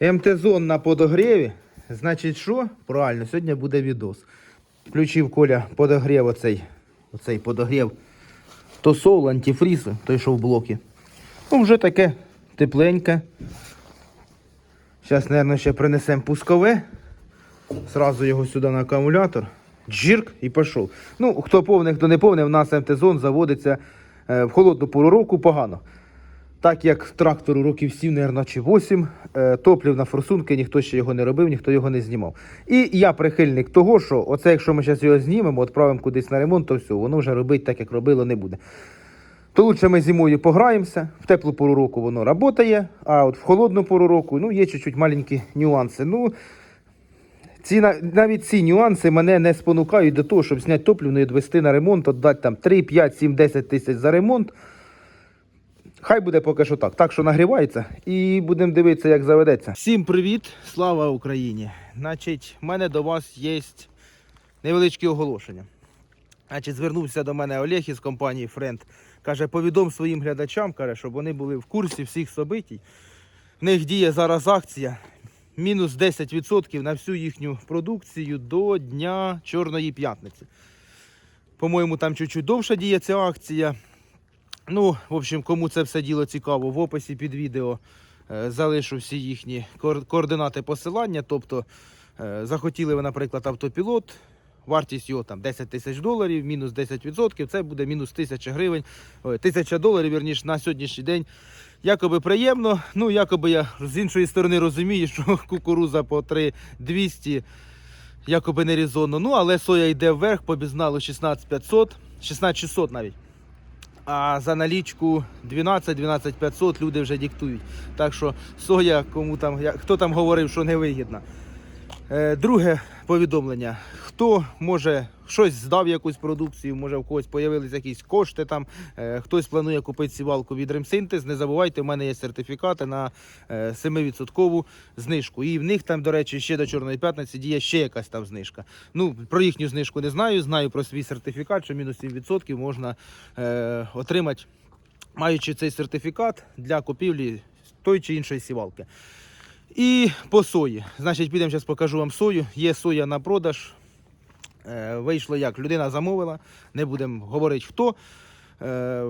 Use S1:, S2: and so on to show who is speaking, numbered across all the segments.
S1: МТ-зон на подогріві. Значить, що? Правильно, сьогодні буде відос. Включив Коля подогрів оцей, оцей подогрів. То сол, антифріз, той, що в блокі. Ну, вже таке тепленьке. Зараз, мабуть, ще принесемо пускове. Сразу його сюди на акумулятор. Джирк і пішов. Ну, хто повний, хто не повний, в нас МТ-зон заводиться е, в холодну пору року погано. Так як трактору років 7, мабуть, чи 8, е, топлів на форсунки, ніхто ще його не робив, ніхто його не знімав. І я прихильник того, що оце, якщо ми зараз його знімемо, відправимо кудись на ремонт, то все, воно вже робити так, як робило, не буде. То лучше ми зимою пограємося, в теплу пору року воно працює, а от в холодну пору року ну, є чуть-чуть маленькі нюанси. Ну, ці, навіть ці нюанси мене не спонукають до того, щоб зняти топливну і відвести на ремонт, віддати там 3, 5, 7, 10 тисяч за ремонт. Хай буде поки що так. Так що нагрівається і будемо дивитися, як заведеться. Всім привіт, слава Україні! Значить, в мене до вас є невеличке оголошення. Значить, звернувся до мене Олег із компанії Френд. Каже, повідом своїм глядачам, каже, щоб вони були в курсі всіх собитій. В них діє зараз акція. Мінус 10% на всю їхню продукцію до Дня Чорної п'ятниці. По-моєму, там чуть-чуть довше діє ця акція. Ну, в общем, кому це все діло цікаво, в описі під відео е, залишу всі їхні координати посилання. Тобто, е, захотіли ви, наприклад, автопілот, вартість його там 10 тисяч доларів, мінус 10%, це буде мінус 1000 гривень, ой, 1000 доларів, вірніше, на сьогоднішній день. Якоби приємно, ну якоби я з іншої сторони розумію, що кукуруза по 3200 якоби не резонно. Ну, але соя йде вверх, по бізналу 16500, 16600 навіть. А за налічку 12-12 люди вже диктують. Так що соя, кому там, хто там говорив, що невигідна. Е, друге повідомлення. Хто може щось здав якусь продукцію, може в когось з'явилися якісь кошти там, е, хтось планує купити сівалку від Ремсинтез. Не забувайте, в мене є сертифікати на е, 7% знижку. І в них там, до речі, ще до Чорної п'ятниці діє ще якась там знижка. Ну, про їхню знижку не знаю, знаю про свій сертифікат, що мінус 7% можна е, отримати, маючи цей сертифікат для купівлі той чи іншої сівалки. І по сої. Значить, підемо зараз покажу вам сою. Є соя на продаж. Е, вийшло як? Людина замовила, не будемо говорити хто. Е,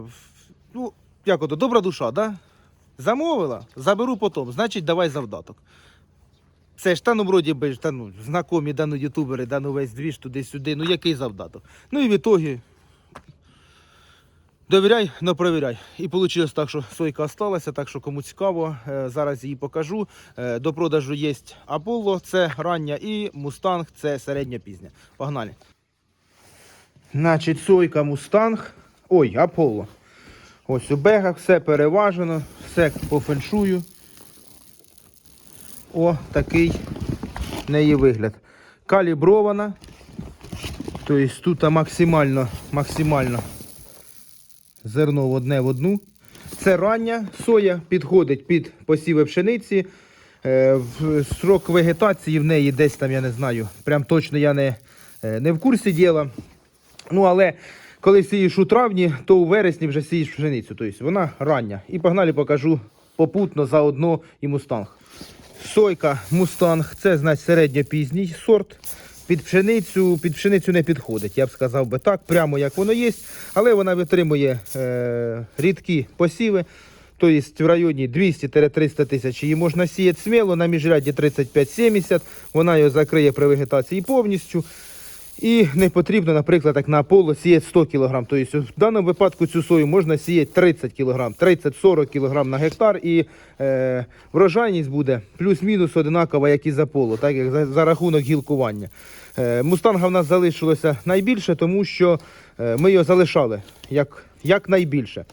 S1: ну, як ото, добра душа, да? Замовила, заберу потім, значить, давай завдаток. Це ж та ну вроді би та ну, знакомі, да ну ютубери, да ну весь двіж туди-сюди. Ну який завдаток? Ну і в ітогі Довіряй, но провіряй. І вийшло так, що сойка осталася, так що кому цікаво, е, зараз її покажу. Е, До продажу є Аполло, це рання, і Мустанг це середня пізня. Погнали. Значить, сойка Мустанг. Ой, Аполло. Ось у бегах все переважено, все по феншую. О, такий неї вигляд. Калібрована. Тобто тут максимально, максимально зерно одне в одну. Це рання соя, підходить під посіви пшениці. Е, Срок вегетації в неї десь там, я не знаю, прям точно я не, е, не в курсі діла. Ну, але коли сієш у травні, то у вересні вже сієш пшеницю. Тобто вона рання. І погнали покажу попутно заодно і мустанг. Сойка мустанг це значить середньопізній сорт. Під пшеницю, під пшеницю не підходить, я б сказав би так, прямо як воно є, але вона витримує е, рідкі посіви. Тобто в районі 200-300 тисяч її можна сіяти сміло, на міжряді 35-70, вона його закриє при вегетації повністю. І не потрібно, наприклад, як на Аполло сіяти 100 кг. Тобто в даному випадку цю сою можна сіяти 30 кг, 30-40 кг на гектар, і е, врожайність буде плюс-мінус одинакова, як і з Аполло, так як за, за рахунок гілкування. Е, мустанга в нас залишилося найбільше, тому що е, ми його залишали як, як найбільше.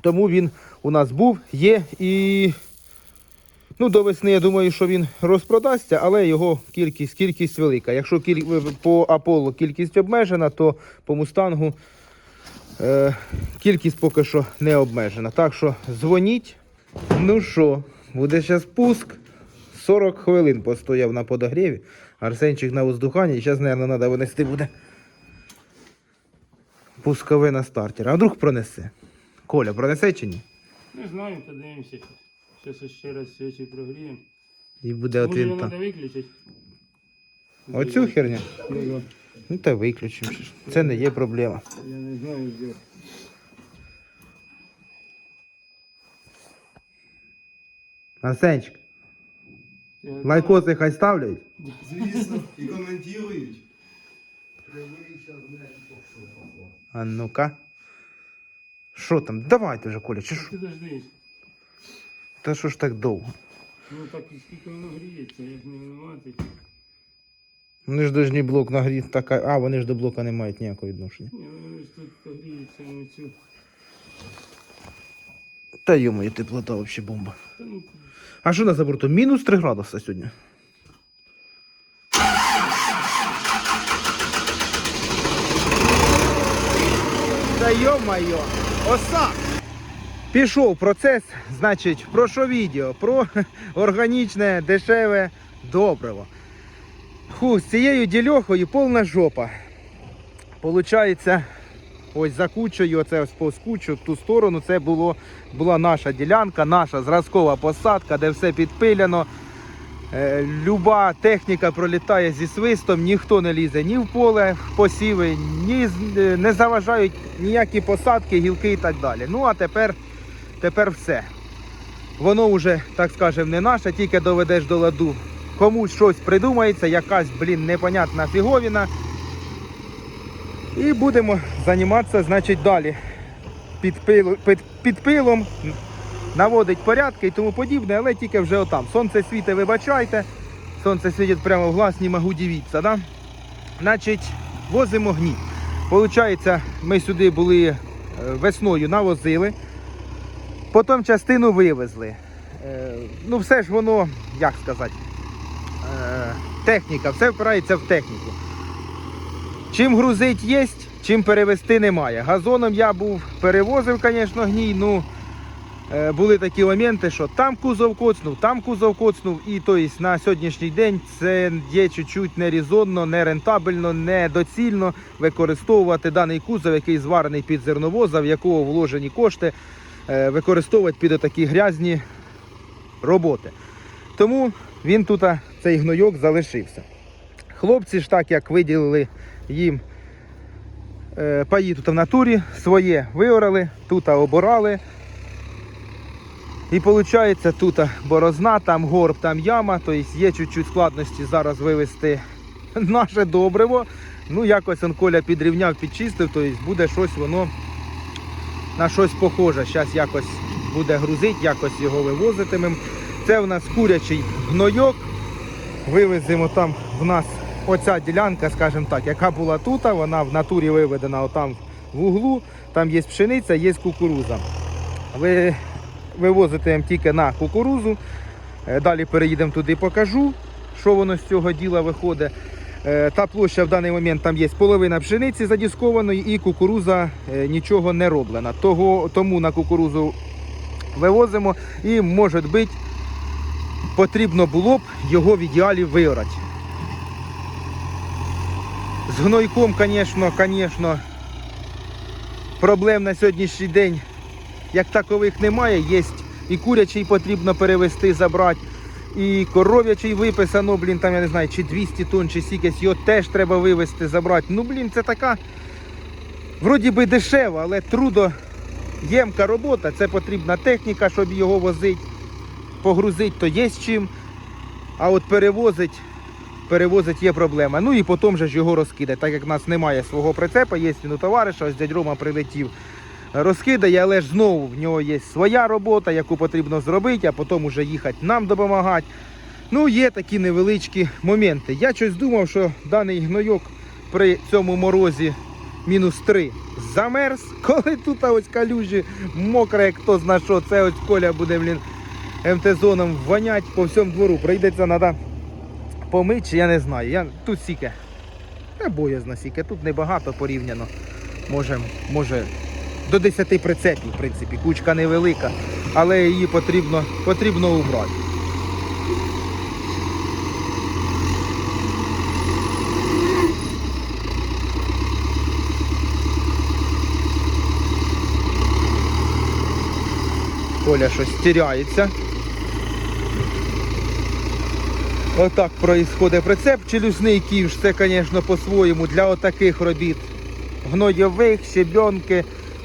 S1: Тому він у нас був, є і Ну, до весни я думаю, що він розпродасться, але його кількість, кількість велика. Якщо по Аполло кількість обмежена, то по мустангу е... кількість поки що не обмежена. Так що дзвоніть. Ну що, буде зараз пуск. 40 хвилин постояв на подогріві. Арсенчик на воздуханні. Зараз, мабуть, треба винести буде. Пускове на стартер. А вдруг пронесе? Коля, пронесе чи ні?
S2: Не знаю, подивимося. Зараз ще раз свічі прогріємо.
S1: І буде от
S2: Може
S1: він
S2: його
S1: там.
S2: треба виключити?
S1: Оцю херню?
S2: Ну, да.
S1: Ну та виключимо. ще ж. Це не є проблема.
S2: Я не знаю, де.
S1: Арсенчик,
S2: Я-
S1: лайкоси хай ставлять.
S3: Звісно, і коментують.
S1: А ну-ка. Що там? Давайте вже, Коля, чи що?
S2: Ти дождись.
S1: Та що ж так довго?
S2: Ну так і скільки воно гріється, як не винувати.
S1: Вони ж должні блок нагріти така. А, вони ж до блока не мають ніякого відношення.
S2: Ні, воно ж тут гріється на цю.
S1: Та йомає, теплота взагалі бомба.
S2: Та ну,
S1: А що на за бортом? Мінус 3 градуса сьогодні. Та йо-майо, оса! Пішов процес, значить, про що відео? Про органічне, дешеве добриво. Фу, з цією дільохою повна жопа. Получається, ось за кучею, оце ось по скучу, в ту сторону, це було, була наша ділянка, наша зразкова посадка, де все підпиляно. Е, Люба техніка пролітає зі свистом, ніхто не лізе ні в поле, в посіви, ні, е, не заважають ніякі посадки, гілки і так далі. Ну а тепер, тепер все. Воно вже, так скажемо, не наше, тільки доведеш до ладу. Комусь щось придумається, якась, блін, непонятна фіговіна. І будемо займатися, значить, далі. Під, пилу- під, під пилом, наводить порядки і тому подібне, але тільки вже отам. Сонце світе, вибачайте. Сонце світить прямо в глаз, не можу дивитися. Да? Значить, возимо гній. Получається, ми сюди були е, весною навозили, потім частину вивезли. Е, Ну, все ж воно, як сказати, е, техніка, все впирається в техніку. Чим грузить є, чим перевезти немає. Газоном я був, перевозив, звісно, гній. Ну, е, були такі моменти, що там кузов коцнув, там кузов коцнув. І тобто, на сьогоднішній день це є чуть-чуть нерізонно, нерентабельно, недоцільно використовувати даний кузов, який зварений під зерновоза, в якого вложені кошти, використовувати під такі грязні роботи. Тому він тут, цей гнойок, залишився. Хлопці ж так як виділили їм е, паї тут в натурі, своє виорали, тут оборали. І виходить, тут борозна, там горб, там яма, тобто є чуть-чуть складності зараз вивезти наше добриво. Ну, якось он Коля підрівняв, підчистив, тобто буде щось воно на щось похоже. Зараз якось буде грузити, якось його вивозитимемо. Це в нас курячий гнойок. Вивеземо там в нас оця ділянка, скажімо так, яка була тут, вона в натурі виведена отам в углу. Там є пшениця, є кукуруза. Ви вивозитимемо тільки на кукурузу. Е, Далі переїдемо туди, покажу, що воно з цього діла виходить. Е, Та площа в даний момент там є половина пшениці задіскованої і кукуруза е, нічого не роблена. Того, тому на кукурузу вивозимо і, може бути, потрібно було б його в ідеалі виорати. З гнойком, звісно, звісно, проблем на сьогоднішній день як такових немає. Є і курячий потрібно перевезти, забрати, і коров'ячий виписано, блін, там я не знаю, чи 200 тонн, чи сікесь, його теж треба вивезти, забрати. Ну, блін, це така, вроді би дешева, але трудоємка робота. Це потрібна техніка, щоб його возити, погрузити, то є з чим. А от перевозить, перевозить є проблема. Ну і потім же ж його розкидати. Так як в нас немає свого прицепа, є він у товариша, ось дядь Рома прилетів, розкидає, але ж знову в нього є своя робота, яку потрібно зробити, а потім уже їхати нам допомагати. Ну, є такі невеличкі моменти. Я щось думав, що даний гнойок при цьому морозі мінус 3 замерз, коли тут ось калюжі мокре, хто зна що, це ось Коля буде, блін, МТ-зоном вонять по всьому двору. Прийдеться треба помити, чи я не знаю. Я, тут сіке. Та боязно сіке, тут небагато порівняно. Може, може до 10 прицепів, в принципі. Кучка невелика, але її потрібно, потрібно убрати. Коля щось тіряється. Отак проїсходить прицеп челюсний ківш. Це, звісно, по-своєму для отаких робіт. Гнойових, щебенки,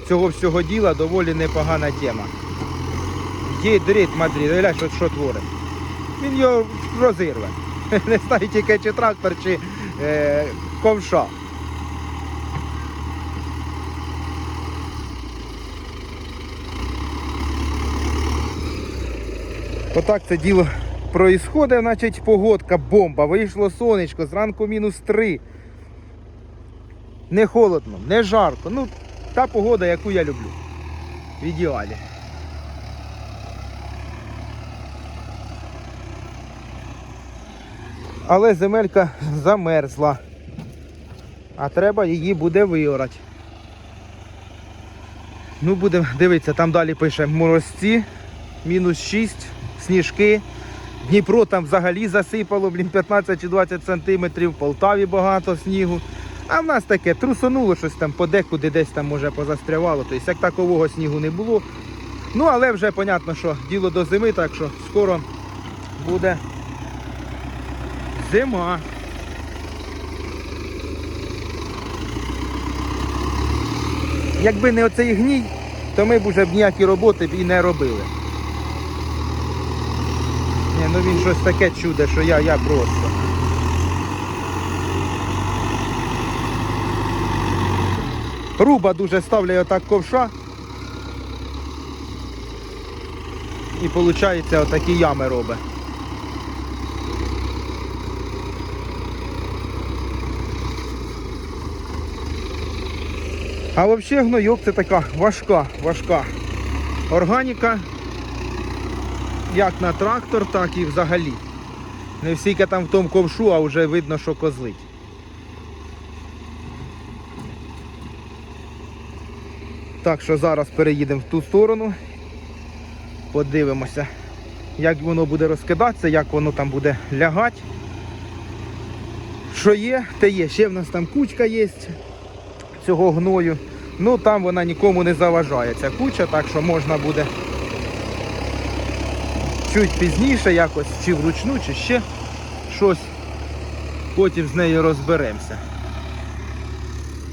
S1: цього всього діла доволі непогана тема. Є дріт Мадрид, глянь, що, що творить. Він його розірве. Не знаю тільки чи трактор, чи е, ковша. Отак це діло проїсходить, значить погодка бомба. Вийшло сонечко, зранку мінус 3. Не холодно, не жарко. Ну, та погода, яку я люблю. В ідеалі. Але земелька замерзла. А треба її буде виорати. Ну, будемо дивитися, там далі пише морозці, мінус 6, сніжки. Дніпро там взагалі засипало, блін, 15 чи 20 сантиметрів, в Полтаві багато снігу. А в нас таке трусонуло щось там подекуди, десь там може позастрявало. Тобто як такового снігу не було. Ну, але вже понятно, що діло до зими, так що скоро буде зима. Якби не оцей гній, то ми б вже б ніякі роботи б і не робили. Ні, ну він щось таке чуде, що я, я просто. Руба дуже ставляє отак ковша. І виходить отакі ями робить. А взагалі гнойок це така важка, важка органіка. Як на трактор, так і взагалі. Не всіка там в тому ковшу, а вже видно, що козлить. Так що зараз переїдемо в ту сторону. Подивимося, як воно буде розкидатися, як воно там буде лягати. Що є, те є. Ще в нас там кучка є цього гною. Ну там вона нікому не заважає, ця куча, так що можна буде чуть пізніше якось, чи вручну, чи ще щось. Потім з нею розберемося.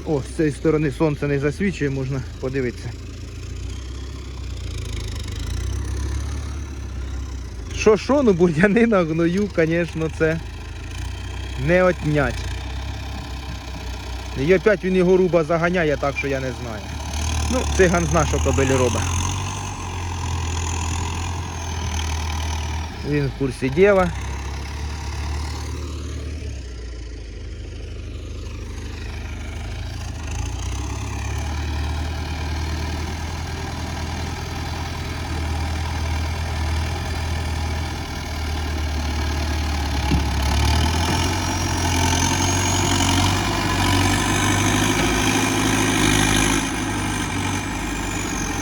S1: О, з цієї сторони сонце не засвічує, можна подивитися. Що що, ну бур'яни на гною, звісно, це не отнять. І опять він його руба заганяє так, що я не знаю. Ну, циган зна, що кобилі робить. Він в курсі діла.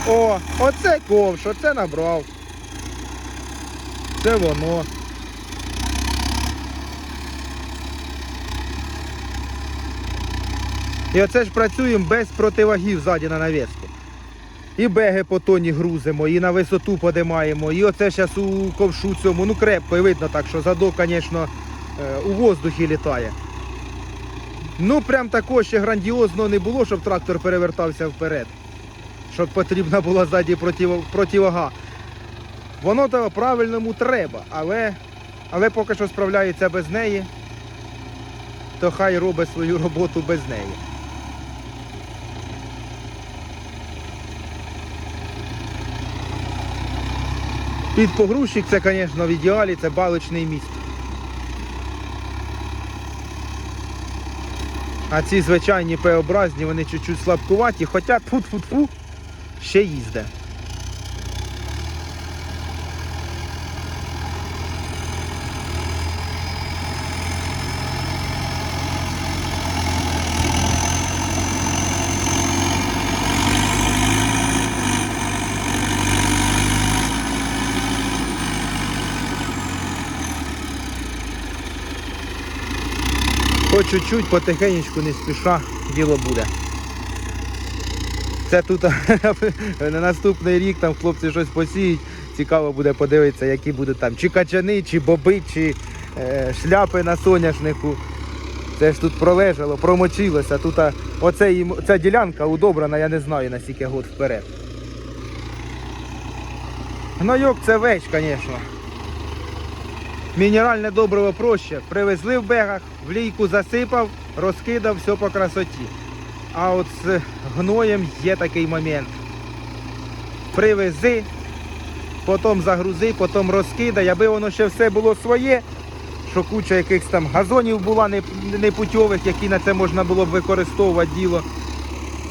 S1: О, оце ковш, оце набрав. Це воно. І оце ж працюємо без противагів ззаді на навіску. І беги по тоні грузимо, і на висоту подимаємо, і оце зараз у ковшу цьому, ну крепко, і видно так, що задок, звісно, е, у воздухі літає. Ну, прям такого ще грандіозного не було, щоб трактор перевертався вперед. Щоб потрібна була ззаді против- противага. Воно того правильному треба, але, але поки що справляється без неї, то хай робить свою роботу без неї. Під погрузчик це, звісно, в ідеалі, це балочний міст. А ці звичайні П-образні, вони чуть-чуть слабкуваті, хоча тфу-тфу-тфу, ще їзде. По чуть-чуть, потихенечку, не спіша, діло буде. Це тут на наступний рік там хлопці щось посіють. Цікаво буде подивитися, які будуть там чи качани, чи боби, чи е, шляпи на соняшнику. Це ж тут пролежало, промочилося. Тут ця ділянка удобрена, я не знаю на скільки год вперед. Гнойок це веч, звісно. Мінеральне добриво проще. Привезли в бегах, в лійку засипав, розкидав, все по красоті. А от з гноєм є такий момент. Привези, потім загрузи, потім розкидай, аби воно ще все було своє, що куча якихось там газонів була не- непутьових, які на це можна було б використовувати діло.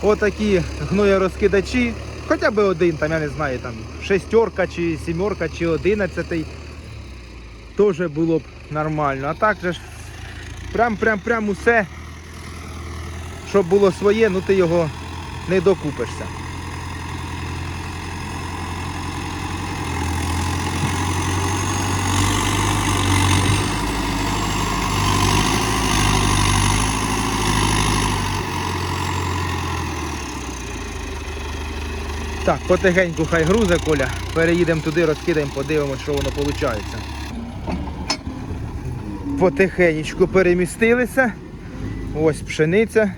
S1: Отакі гноєрозкидачі, хоча б один, там, я не знаю, там шестерка чи сімерка чи одинадцятий, теж було б нормально. А так же ж прям прям прям усе, щоб було своє, ну ти його не докупишся. Так, потихеньку хай грузе Коля. Переїдемо туди, розкидаємо, подивимось, що воно виходить. Потихенечку перемістилися. Ось пшениця.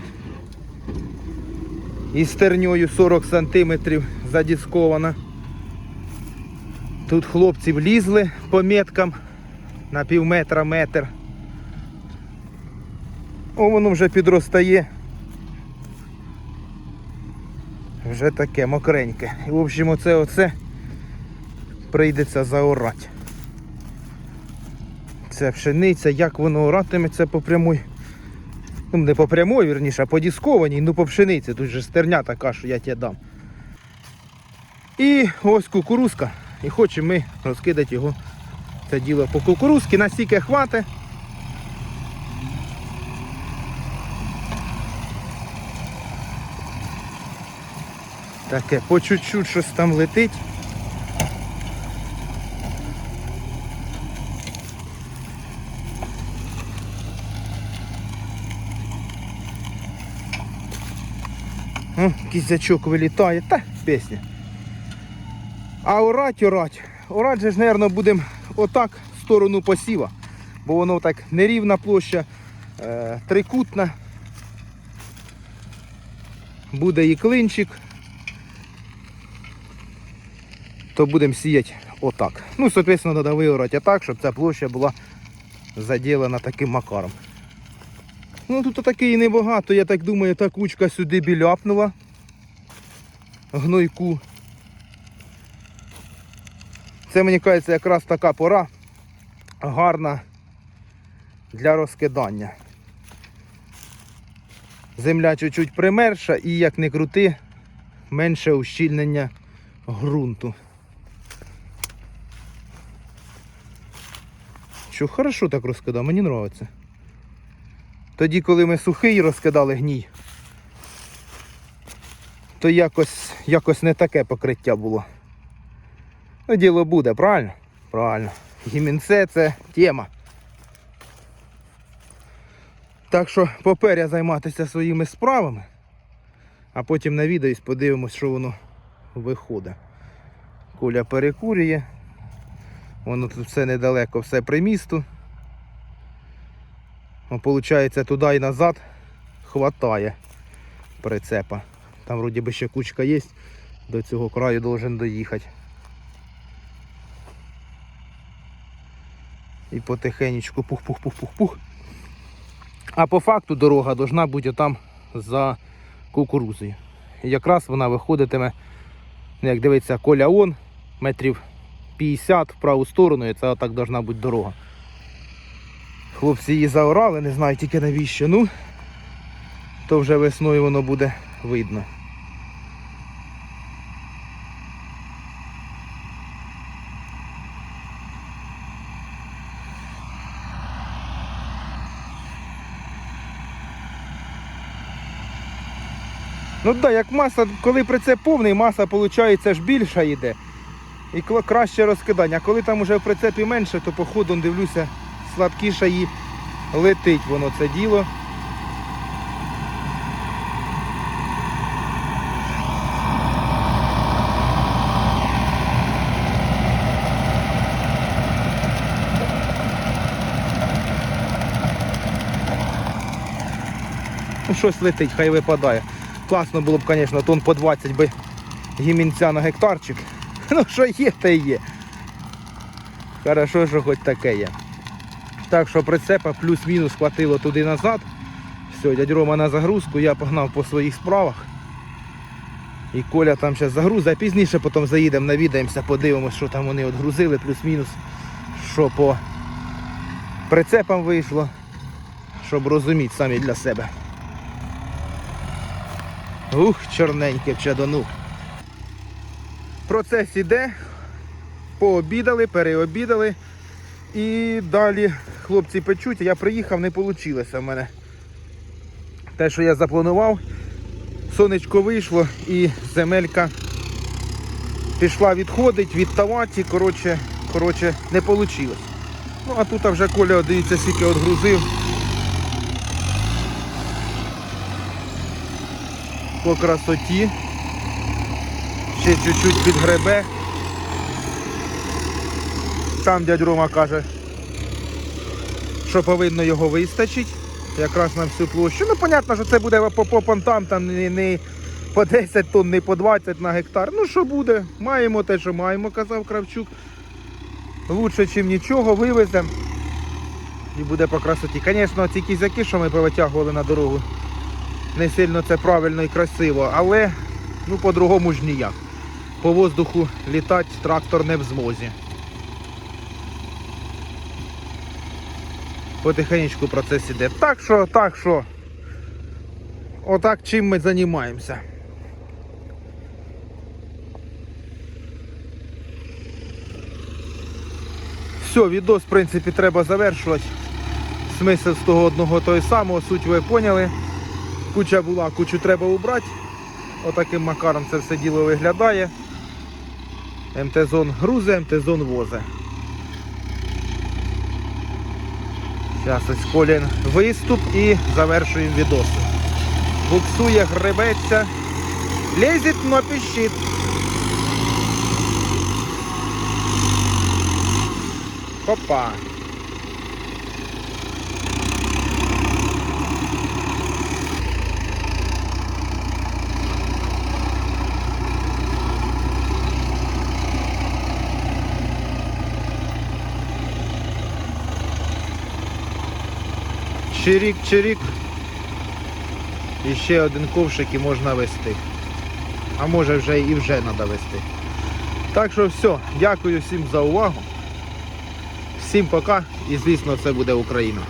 S1: Із терньою 40 см задіскована. Тут хлопці влізли по меткам на пів метра метр. О, воно вже підростає. Вже таке мокреньке. І, в общем, оце оце прийдеться заорати. Це пшениця, як воно оратиметься по прямой. Ну, не по прямой, вірніше, а по дискованій, ну по пшениці. Тут же стерня така, що я тебе дам. І ось кукурузка. І хочемо ми розкидати його. Це діло по кукурузці, настільки хватить. Таке, по чуть-чуть щось там летить. Кізячок вилітає, та пісня. А орать, орать. Орать же ж, мабуть, будемо отак в сторону посіва. Бо воно так нерівна площа, е, трикутна. Буде і клинчик. То будемо сіяти отак. Ну, соответственно, треба виорати так, щоб ця площа була заділена таким макаром. Ну тут таки і небагато, я так думаю, та кучка сюди біляпнула. Гнойку. Це мені кажеться якраз така пора гарна для розкидання. Земля чуть-чуть примерша і як не крути, менше ущільнення ґрунту. Що хорошо так розкидав, мені подобається. Тоді, коли ми сухий розкидали гній, то якось, якось не таке покриття було. Ну, діло буде, правильно? Правильно. Гімінце це тема. Так що поперя займатися своїми справами, а потім навідаюсь, подивимось, що воно виходить. Коля перекурює. Воно тут все недалеко, все при місту. Ну, Получається, туди і назад хватає прицепа. Там вроді би ще кучка є, до цього краю должен доїхати. І потихенечку пух-пух-пух-пух-пух. А по факту дорога должна бути там за кукурузою. І якраз вона виходитиме, ну, як дивиться, коля он, метрів 50 в праву сторону, і це отак должна бути дорога. Хлопці її заорали, не знаю тільки навіщо. Ну, то вже весною воно буде видно. Ну так, да, як маса, коли прицеп повний, маса виходить ж більша йде. І краще розкидання. А коли там уже в прицепі менше, то по ходу дивлюся, слабкіша і летить воно це діло. Ну, Щось летить, хай випадає. Класно було б, звісно, тон по 20 би гімінця на гектарчик. Ну що є, те є. Хорошо, що хоч таке є. Так що прицепа плюс-мінус хватило туди назад. Все, дядь Рома на загрузку, я погнав по своїх справах. І Коля там зараз загрузить, а пізніше потім заїдемо, навідаємося, подивимося, що там вони відгрузили, плюс-мінус, що по прицепам вийшло, щоб розуміти самі для себе. Ух, чорненьке в чадону. Процес іде, пообідали, переобідали. І далі хлопці печуть, я приїхав, не вийшло в мене. Те, що я запланував, сонечко вийшло і земелька пішла відходить від таваті, коротше, коротше, не вийшло. Ну а тут вже Коля, дивіться, скільки відгрузив. По красоті. Ще чуть-чуть підгребе. Там дядь Рома каже, що повинно його вистачить. Якраз на всю площу. Ну, понятно, що це буде по, по понтам, там не, не по 10 тонн, не по 20 на гектар. Ну що буде? Маємо те, що маємо, казав Кравчук. Лучше, ніж нічого, вивеземо. І буде по красоті. Звісно, ці кізяки, що ми повитягували на дорогу, не сильно це правильно і красиво, але ну по-другому ж ніяк. По воздуху літати трактор не в змозі. Потихенечку процес іде. Так що, так що. Отак чим ми займаємося. Все, відос, в принципі, треба завершувати. Смисл з того одного той самого, суть ви поняли. Куча була, кучу треба убрати. Отаким макаром це все діло виглядає. МТ-зон грузе, МТ-зон возе. Зараз ось колін виступ і завершуємо відоси. Буксує, гребеться. Лезет, но пищит. Опа. Чирік-чирік. І ще один ковшик і можна вести. А може вже і вже треба вести. Так що все, дякую всім за увагу. Всім пока і звісно це буде Україна.